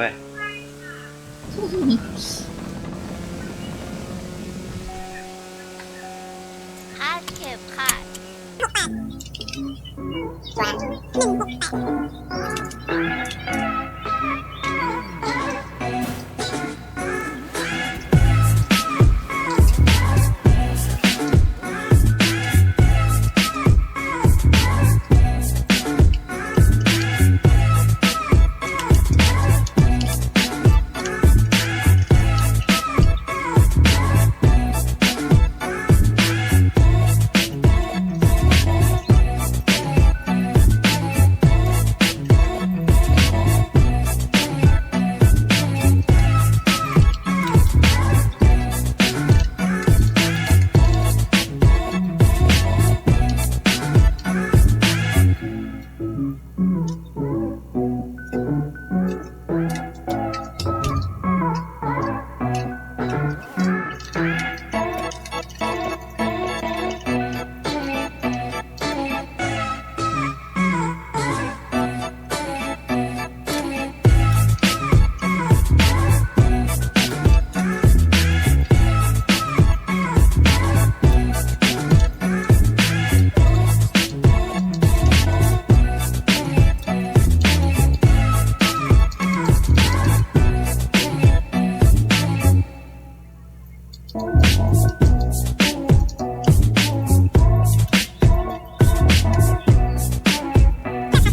เว้ยคาดเข็มขัดคลาสสิกกับ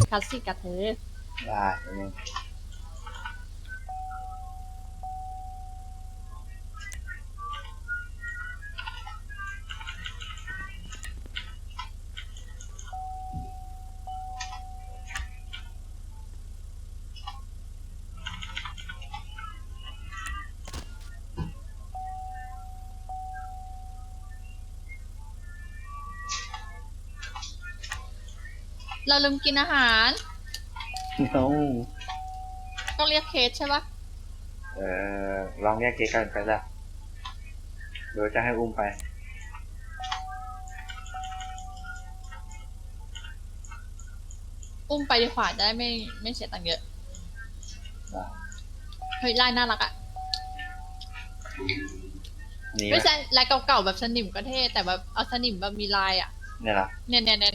เธอ ได้เดี๋ยวนึ เราลืมกินอาหารน้องต้องเรียกเคสใช่ปะเออลองแยกเก๊กันไปละเดี๋ยวจะให้อุ้มไป อุ้มไปดีกว่าจะได้ไม่ไม่เสียตังค์เยอะได้ เฮ้ยลายน่ารักอะนี่ไหมไม่ใช่ลายเก่าๆแบบสนิมก็เท่แต่แบบเอาสนิมแบบมีลายอะเนี่ยเหรอเนี่ยเนี่ยเนี่ย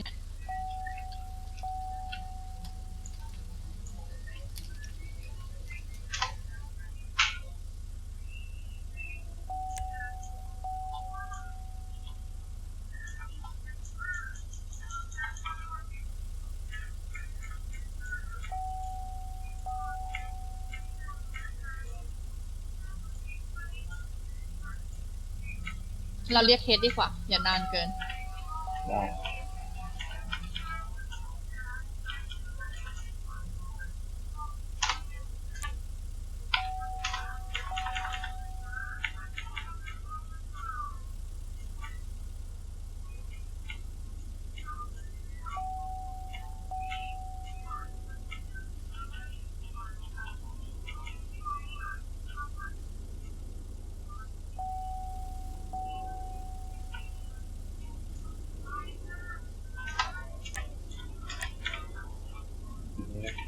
เราเรียกเคสดีกว่า อย่านานเกิน ได้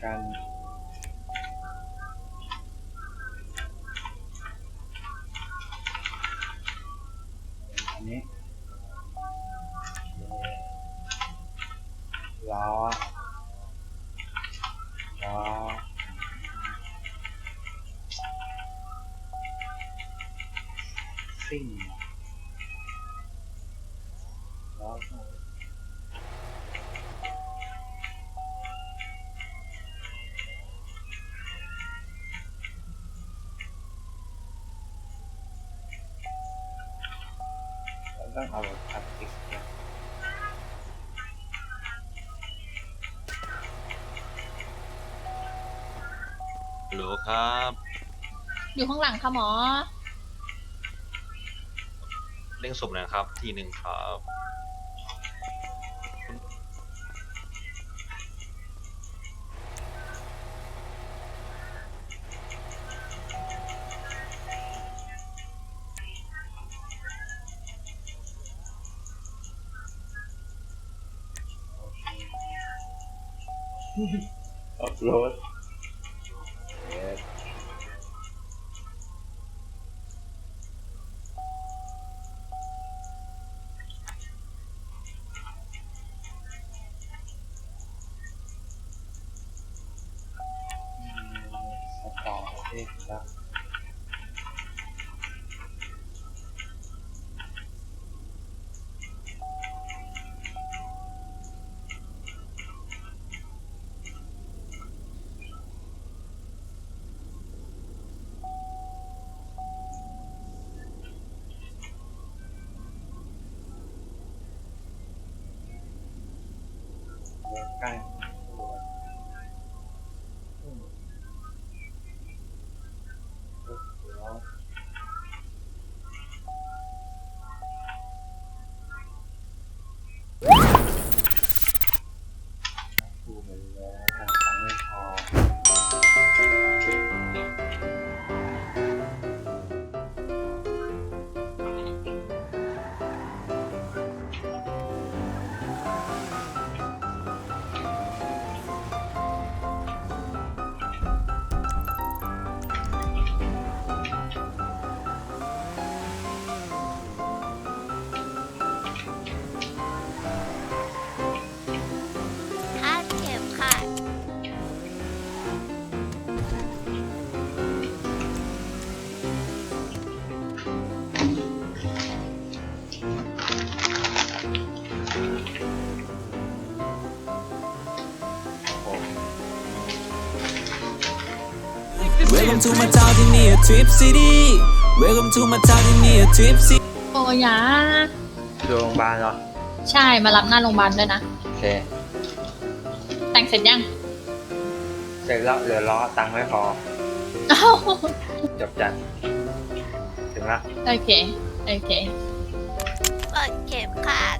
นี่ละกันอั ต้องเอาพลาสติกเนี่ยฮัลโหลครับ อยู่ข้างหลังค่ะหมอ เร่งศพหนะครับ ทีหนึ่งครับ Upload. Yep. About it, that's ด Welcome to my town ที่นี่ Trip City Welcome to my town ที่นี่ Trip City โอ้ยาดูโรงพยาบาลเหรอ ใช่มารับหน้าโรงพยาบาลด้วยนะ โอเค แต่งเสร็จยังเสร็จแล้วเหลือล้อตังค์ไม่พออ้าวจบจัดถึงละ โอเค โอเคกดเข็มขัด